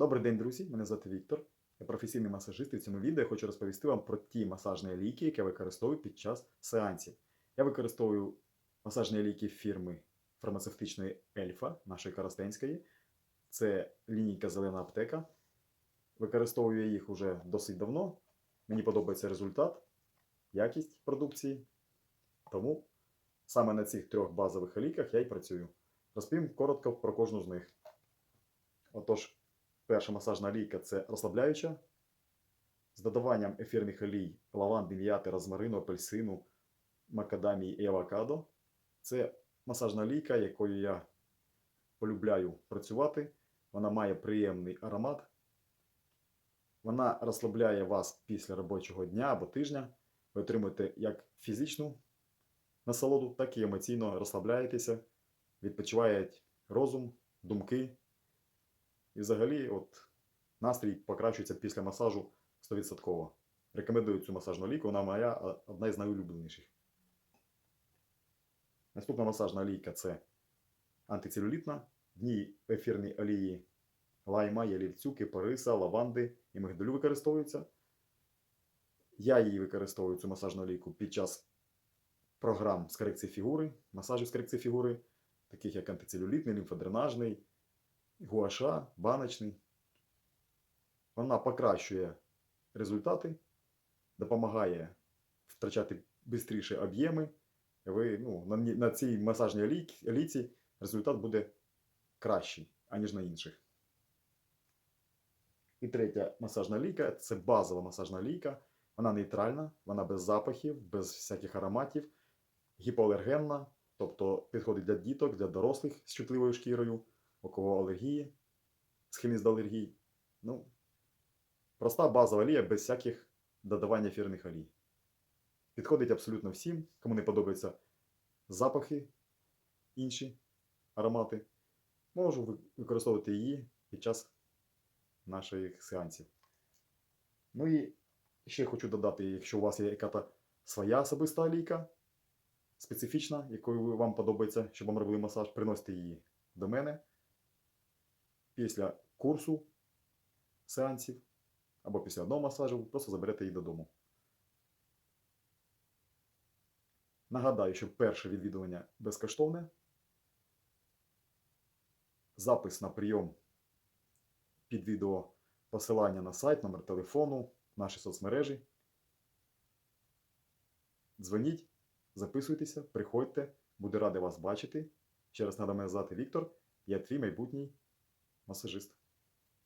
Добрий день, друзі! Мене звати Віктор. Я професійний масажист і в цьому відео я хочу розповісти вам про ті масажні ліки, які я використовую під час сеансів. Я використовую масажні ліки фірми фармацевтичної Ельфа, нашої Коростенської. Це лінійка Зелена аптека. Використовую я їх уже досить давно. Мені подобається результат, якість продукції. Тому саме на цих трьох базових ліках я й працюю. Розповім коротко про кожну з них. Отож, перша масажна лійка це розслабляюча. З додаванням ефірних олій лаванди, м'яти, розмарину, апельсину, макадамії і авокадо. Це масажна лійка, якою я полюбляю працювати. Вона має приємний аромат. Вона розслабляє вас після робочого дня або тижня. Ви отримуєте як фізичну насолоду, так і емоційно розслабляєтеся, відпочиває розум, думки. І взагалі, от, настрій покращується після масажу 100%. Рекомендую цю масажну ліку, вона моя одна із найулюбленіших. Наступна масажна лійка це антицелюлітна. В ній ефірні олії лайма, ялівцю, кипариса, лаванди і мигдалю використовуються. Я її використовую цю масажну лійку під час програм з корекції фігури, масажів з корекції фігури, таких як антицелюлітний, лімфодренажний, гуаша, баночний. Вона покращує результати, допомагає втрачати швидше об'єми. Ви, ну, на, на цій масажній ліці результат буде кращий, аніж на інших. І третя масажна ліка це базова масажна ліка. Вона нейтральна, вона без запахів, без всяких ароматів, гіпоалергенна, тобто підходить для діток, для дорослих з чутливою шкірою, у кого алергії, схильність до алергії. Ну, проста базова олія без всяких додавань ефірних олій. Підходить абсолютно всім, кому не подобаються запахи, інші аромати. Можу використовувати її під час наших сеансів. Ну і ще хочу додати, якщо у вас є яка-то своя особиста олійка, специфічна, якою вам подобається, щоб вам робили масаж, приносите її до мене після курсу сеансів або після одного масажу, просто заберете її додому. Нагадаю, що перше відвідування безкоштовне. Запис на прийом під відео посилання на сайт, номер телефону, наші соцмережі. Дзвоніть, записуйтеся, приходьте, буду радий вас бачити. Ще раз мене звати Віктор, я твій майбутній масажист.